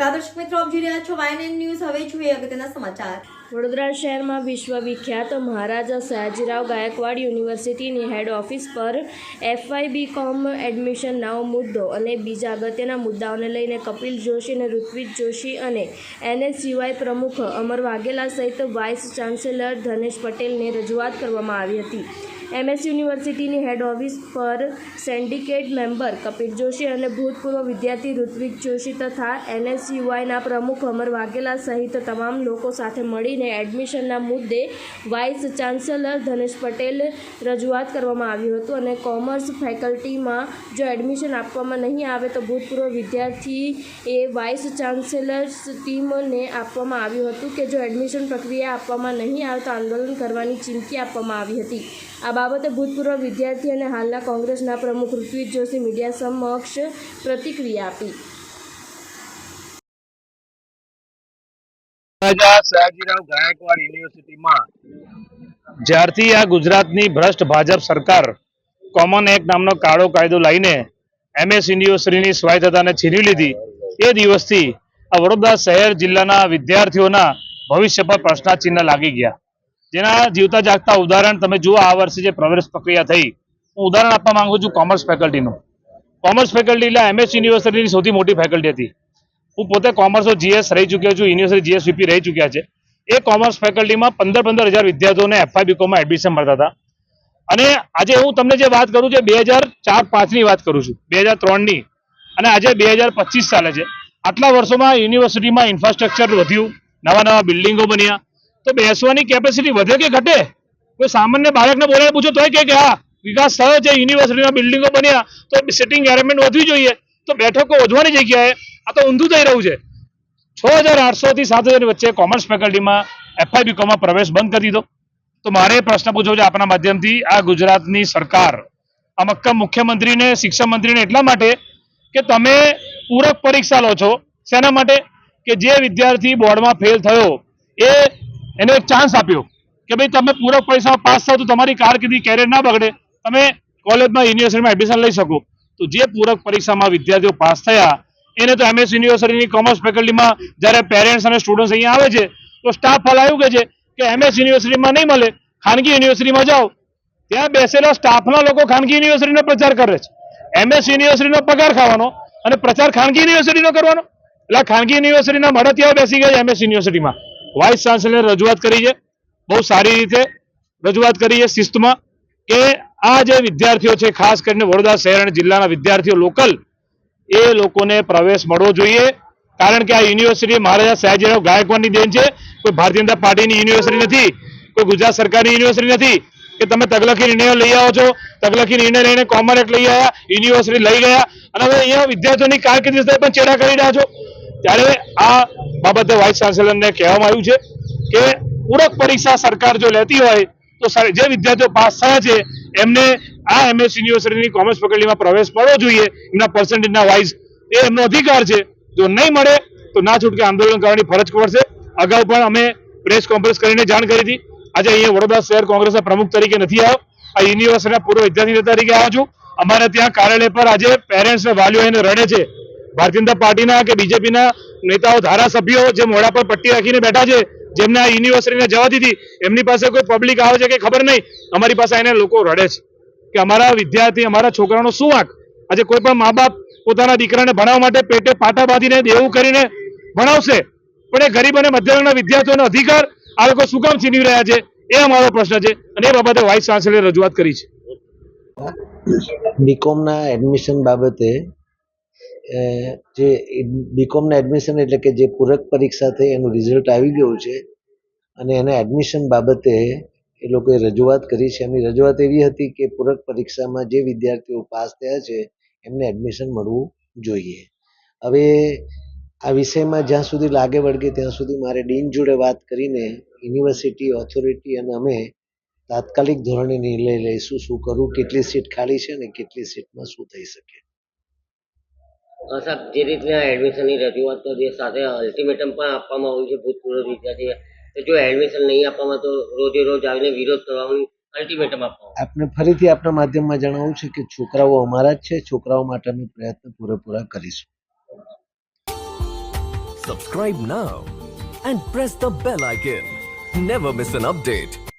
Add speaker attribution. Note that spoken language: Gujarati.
Speaker 1: નમસ્કાર દર્શક મિત્રો, આપ જોઈ રહ્યા છો વાયએનએન ન્યૂઝ હવે જોઈએ અગત્યના સમાચાર.
Speaker 2: વડોદરા શહેરમાં વિશ્વવિખ્યાત મહારાજા સયાજીરાવ ગાયકવાડ યુનિવર્સિટીની હેડ ઓફિસ પર એફઆઈ બી કોમ એડમિશનનો મુદ્દો અને બીજા અગત્યના મુદ્દાઓને લઈને કપિલ જોશી અને ઋત્વિજ જોશી અને એનએસયુઆઈ પ્રમુખ અમર વાઘેલા સહિત વાઇસ ચાન્સેલર ધનેશ પટેલને રજૂઆત કરવામાં આવી હતી. એમએસ યુનિવર્સિટીની હેડ ઓફિસ પર સેન્ડિકેટ મેમ્બર કપિલ જોશી અને ભૂતપૂર્વ વિદ્યાર્થી ઋત્વિક જોશી તથા એનએસયુઆઈના પ્રમુખ અમર વાઘેલા સહિત તમામ લોકો સાથે મળીને એડમિશનના મુદ્દે વાઇસ ચાન્સેલર ધનેશ પટેલ રજૂઆત કરવામાં આવ્યું હતું અને કોમર્સ ફેકલ્ટીમાં જો એડમિશન આપવામાં નહીં આવે તો ભૂતપૂર્વ વિદ્યાર્થી એ વાઇસ ચાન્સેલર્સ ટીમને આપવામાં આવ્યું હતું કે જો એડમિશન પ્રક્રિયા આપવામાં નહીં આવે તો આંદોલન કરવાની ચીમકી આપવામાં આવી હતી. આ બાબતે ભૂતપૂર્વ વિદ્યાર્થી અને હાલના કોંગ્રેસના પ્રમુખ ઋત્વિજ જોશી મીડિયા સમક્ષ પ્રતિક્રિયા આપી.
Speaker 3: જ્યારથી આ ગુજરાતની ભ્રષ્ટ ભાજપ સરકાર કોમન એક્ટ નામનો કાળો કાયદો લઈને એમએસ યુનિવર્સિટીની સ્વાયત્તતાને છીનવી લીધી, એ દિવસથી આ વડોદરા શહેર જિલ્લાના વિદ્યાર્થીઓના ભવિષ્ય પર પ્રશ્નાચિહ્ન લાગી ગયા. જેના જીવતા જાગતા ઉદાહરણ તમે જુઓ, આ વર્ષે જે પ્રવેશ પ્રક્રિયા થઈ, હું ઉદાહરણ આપવા માંગુ છું કોમર્સ ફેકલ્ટીનું. કોમર્સ ફેકલ્ટી એટલે એમએસ યુનિવર્સિટીની સૌથી મોટી ફેકલ્ટી હતી. હું પોતે કોમર્સ જીએસ રહી ચૂક્યો છું, યુનિવર્સિટી જીએસવીપી રહી ચૂક્યા છે. એ કોમર્સ ફેકલ્ટીમાં પંદર પંદર હજાર વિદ્યાર્થીઓને એફઆઈ બીકોમાં એડમિશન મળતા હતા. અને આજે હું તમને જે વાત કરું છું બે હજાર ચાર પાંચની વાત કરું છું, બે હજાર ત્રણની અને આજે બે હજાર પચીસ ચાલે છે. આટલા વર્ષોમાં યુનિવર્સિટીમાં ઇન્ફ્રાસ્ટ્રક્ચર વધ્યું, નવા નવા બિલ્ડિંગો બન્યા તો બેસવાની કેપેસિટી વધે કે ઘટે? કોઈ સામાન્ય બાળકને બોલાવી પૂછો, તોય કે હા, વિકાસ થયો છે યુનિવર્સિટીના બિલ્ડિંગો બન્યા, તો સિટિંગ એરેન્જમેન્ટ વધવી જોઈએ. તો બેઠકો વધવાની જગ્યાએ આ તો ઊંધું થઈ રહ્યું છે. છ હજાર આઠસોથી સાત હજાર વચ્ચે કોમર્સ ફેકલ્ટીમાં એફઆઈ બીકોમાં પ્રવેશ બંધ કરી દીધો. તો મારે પ્રશ્ન પૂછવો છે આપણા માધ્યમથી, આ ગુજરાતની સરકાર, આ મક્કમ મુખ્યમંત્રીને, શિક્ષણ મંત્રીને એટલા માટે કે તમે પૂરક પરીક્ષા લો છો. શેના માટે? કે જે વિદ્યાર્થી બોર્ડમાં ફેલ થયો, એ એને એક ચાન્સ આપ્યો કે ભાઈ તમે પૂરક પરીક્ષામાં પાસ થાવ તો તમારી કારકિર્દી કેરિયર ના બગડે. તમે કોલેજમાં યુનિવર્સિટીમાં એડમિશન લઈ શકો. તો જે પૂરક પરીક્ષામાં વિદ્યાર્થીઓ પાસ થયા, એને તો એમએસ યુનિવર્સિટીની કોમર્સ ફેકલ્ટીમાં જ્યારે પેરેન્ટ્સ અને સ્ટુડન્ટ્સ અહીંયા આવે છે, તો સ્ટાફ હલાયું કે છે કે એમએસ યુનિવર્સિટીમાં નહીં મળે, ખાનગી યુનિવર્સિટીમાં જાઓ. ત્યાં બેસેલા સ્ટાફના લોકો ખાનગી યુનિવર્સિટીનો પ્રચાર કરે છે. એમએસ યુનિવર્સિટીનો પગાર ખાવાનો અને પ્રચાર ખાનગી યુનિવર્સિટીનો કરવાનો. એટલે ખાનગી યુનિવર્સિટીના મળતિયાઓ બેસી ગયા એમએસ યુનિવર્સિટીમાં વાઇસ ચાન્સેલરે રજૂઆત કરી છે. બહુ સારી રીતે રજૂઆત કરી છે શિસ્તમાં કે આ જે વિદ્યાર્થીઓ છે, ખાસ કરીને વડોદરા શહેર અને જિલ્લાના વિદ્યાર્થીઓ લોકલ, એ લોકોને પ્રવેશ મળવો જોઈએ. કારણ કે આ યુનિવર્સિટી મહારાજા સયાજીરાવ ગાયકવાડની દેન છે. કોઈ ભારતીય જનતા પાર્ટીની યુનિવર્સિટી નથી, કોઈ ગુજરાત સરકારની યુનિવર્સિટી નથી. કે તમે તગલકી નિર્ણયો લઈ આવો છો, તગલકી નિર્ણય લઈને કોમન એક્ટ લઈ આવ્યા યુનિવર્સિટી લઈ ગયા. અને હવે અહીંયા વિદ્યાર્થીઓની કારકિર્દી સાથે પણ ચેડા કરી રહ્યા છો. ત્યારે આ બાબતે વાઇસ ચાન્સેલરને કહેવામાં આવ્યું છે કે પૂરક પરીક્ષા સરકાર જો લેતી હોય તો જે વિદ્યાર્થીઓ પાસ થયા છે, એમને આ એમએસ યુનિવર્સિટીની કોમર્સ ફેકલ્ટીમાં પ્રવેશ મળવો જોઈએ. એમના પર્સન્ટેજના વાઇઝ એ એમનો અધિકાર છે. જો નહીં મળે તો ના છૂટકે આંદોલન કરવાની ફરજ પડશે. અગાઉ પણ અમે પ્રેસ કોન્ફરન્સ કરીને જાણ કરી હતી. આજે અહીંયા વડોદરા શહેર કોંગ્રેસના પ્રમુખ તરીકે નથી આવ્યો. આ યુનિવર્સિટીના પૂર્વ વિદ્યાર્થી તરીકે આવ્યો છું. અમારે ત્યાં કાર્યાલય પર આજે પેરેન્ટ્સ વાલીઓ એને રડે છે. ભારતીય જનતા પાર્ટીના કે બીજેપીના નેતાઓ, ધારાસભ્યો જે મોઢા પર પટ્ટી રાખીને બેઠા છે, જેમને આ યુનિવર્સિટીને જવા દીધી, એમની પાસે કોઈ પબ્લિક આવે છે કે ખબર નહીં? અમારી પાસે એને લોકો રડે છે કે અમારા વિદ્યાર્થી, અમારા છોકરાનો શું વાંક? આજે કોઈ પણ મા બાપ પોતાના દીકરાને ભણાવવા માટે પેટે પાટા બાંધીને દેવું કરીને ભણાવશે. પણ એ ગરીબ અને મધ્યવર્ગના વિદ્યાર્થીઓનો અધિકાર આ લોકો શું કામ છીનવી રહ્યા છે? એ અમારો પ્રશ્ન છે અને એ બાબતે વાઇસ ચાન્સેલરે રજૂઆત કરી છે.
Speaker 4: બીકોમના એડમિશન બાબતે જે બીકોમના એડમિશન એટલે કે જે પૂરક પરીક્ષા થઈ એનું રિઝલ્ટ આવી ગયું છે અને એને એડમિશન બાબતે એ લોકોએ રજૂઆત કરી છે. એમની રજૂઆત એવી હતી કે પૂરક પરીક્ષામાં જે વિદ્યાર્થીઓ પાસ થયા છે એમને એડમિશન મળવું જોઈએ. હવે આ વિષયમાં જ્યાં સુધી લાગે વળગે ત્યાં સુધી મારે ડીન જોડે વાત કરીને યુનિવર્સિટી ઓથોરિટી અને અમે તાત્કાલિક ધોરણે નિર્ણય લઈશું શું કરવું કેટલી સીટ ખાલી છે અને કેટલી સીટમાં શું થઈ શકે.
Speaker 5: સાહેબ જે રીતના એડમિશનની રજૂઆત તો જે સાથે અલ્ટિમેટમ પણ આપવામાં આવ્યું છે ભૂતપૂર્વ વિદ્યાર્થી તો જો એડમિશન નહીં આપવામાં તો રોજે રોજ આવીને વિરોધ કરવાનું અલ્ટિમેટમ આપવામાં
Speaker 4: આપને ફરીથી આપણા માધ્યમમાં જણાવવું છે કે છોકરાઓ અમારા જ છે છોકરાઓ માટે અમે પ્રયત્ન પૂરેપૂરા કરીશું.
Speaker 6: Subscribe now and press the bell icon never miss an update.